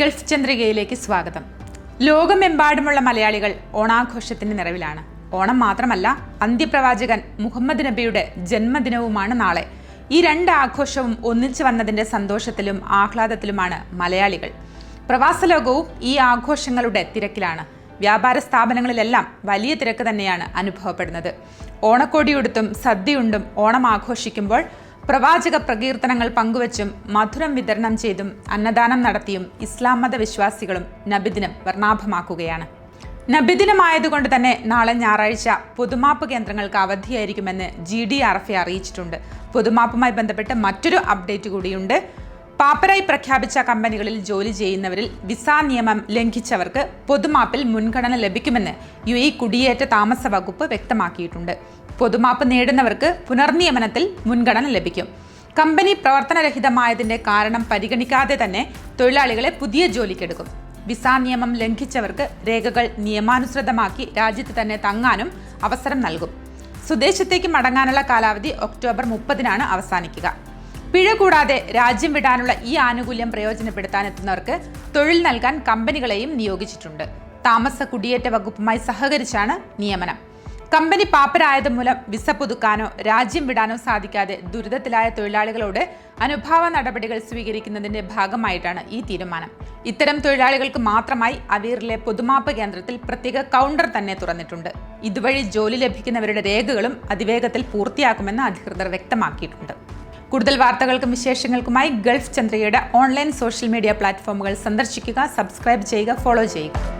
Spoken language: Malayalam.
ഗൾഫ് ചന്ദ്രികയിലേക്ക് സ്വാഗതം. ലോകമെമ്പാടുമുള്ള മലയാളികൾ ഓണാഘോഷത്തിന്റെ നിറവിലാണ്. ഓണം മാത്രമല്ല അന്ത്യപ്രവാചകൻ മുഹമ്മദ് നബിയുടെ ജന്മദിനവുമാണ് നാളെ. ഈ രണ്ട് ആഘോഷവും ഒന്നിച്ചു വന്നതിന്റെ സന്തോഷത്തിലും ആഹ്ലാദത്തിലുമാണ് മലയാളികൾ. പ്രവാസ ലോകവും ഈ ആഘോഷങ്ങളുടെ തിരക്കിലാണ്. വ്യാപാര സ്ഥാപനങ്ങളിലെല്ലാം വലിയ തിരക്ക് തന്നെയാണ് അനുഭവപ്പെടുന്നത്. ഓണക്കോടിയുടുത്തും സദ്യയുണ്ടും ഓണം ആഘോഷിക്കുമ്പോൾ പ്രവാചക പ്രകീർത്തനങ്ങൾ പങ്കുവച്ചും മധുരം വിതരണം ചെയ്തും അന്നദാനം നടത്തിയും ഇസ്ലാം മത വിശ്വാസികളും നബിദിനം വർണാഭമാക്കുകയാണ്. നബിദിനമായതുകൊണ്ട് തന്നെ നാളെ ഞായറാഴ്ച പൊതുമാപ്പ് കേന്ദ്രങ്ങൾക്ക് അവധിയായിരിക്കുമെന്ന് ജി ഡി ആർ എഫ് അറിയിച്ചിട്ടുണ്ട്. പൊതുമാപ്പുമായി ബന്ധപ്പെട്ട് മറ്റൊരു അപ്ഡേറ്റ് കൂടിയുണ്ട്. പാപ്പരായി പ്രഖ്യാപിച്ച കമ്പനികളിൽ ജോലി ചെയ്യുന്നവരിൽ വിസ നിയമം ലംഘിച്ചവർക്ക് പൊതുമാപ്പിൽ മുൻഗണന ലഭിക്കുമെന്ന് യു എ കുടിയേറ്റ താമസ വകുപ്പ് വ്യക്തമാക്കിയിട്ടുണ്ട്. പൊതുമാപ്പ് നേടുന്നവർക്ക് പുനർനിയമനത്തിൽ മുൻഗണന ലഭിക്കും. കമ്പനി പ്രവർത്തനരഹിതമായതിന്റെ കാരണം പരിഗണിക്കാതെ തന്നെ തൊഴിലാളികളെ പുതിയ ജോലിക്കെടുക്കും. വിസ നിയമം ലംഘിച്ചവർക്ക് രേഖകൾ നിയമാനുസൃതമാക്കി രാജ്യത്ത് തന്നെ തങ്ങാനും അവസരം നൽകും. സ്വദേശത്തേക്ക് മടങ്ങാനുള്ള കാലാവധി ഒക്ടോബർ മുപ്പതിനാണ് അവസാനിക്കുക. പിഴ കൂടാതെ രാജ്യം വിടാനുള്ള ഈ ആനുകൂല്യം പ്രയോജനപ്പെടുത്താൻ പ്രയോജനപ്പെടുത്താനെത്തുന്നവർക്ക് തൊഴിൽ നൽകാൻ കമ്പനികളെയും നിയോഗിച്ചിട്ടുണ്ട്. താമസ കുടിയേറ്റ വകുപ്പുമായി സഹകരിച്ചാണ് നിയമനം. കമ്പനി പാപ്പരായത് മൂലം വിസ പുതുക്കാനോ രാജ്യം വിടാനോ സാധിക്കാതെ ദുരിതത്തിലായ തൊഴിലാളികളോട് അനുഭാവ നടപടികൾ സ്വീകരിക്കുന്നതിന്റെ ഭാഗമായിട്ടാണ് ഈ തീരുമാനം. ഇത്തരം തൊഴിലാളികൾക്ക് മാത്രമായി അവീറിലെ പൊതുമാപ്പ് കേന്ദ്രത്തിൽ പ്രത്യേക കൗണ്ടർ തന്നെ തുറന്നിട്ടുണ്ട്. ഇതുവഴി ജോലി ലഭിക്കുന്നവരുടെ രേഖകളും അതിവേഗത്തിൽ പൂർത്തിയാക്കുമെന്ന് അധികൃതർ വ്യക്തമാക്കിയിട്ടുണ്ട്. കൂടുതൽ വാർത്തകൾക്കും വിശേഷങ്ങൾക്കുമായി ഗൾഫ് ചന്ദ്രയുടെ ഓൺലൈൻ സോഷ്യൽ മീഡിയ പ്ലാറ്റ്ഫോമുകൾ സന്ദർശിക്കുക സബ്സ്ക്രൈബ് ചെയ്യുക ഫോളോ ചെയ്യുക.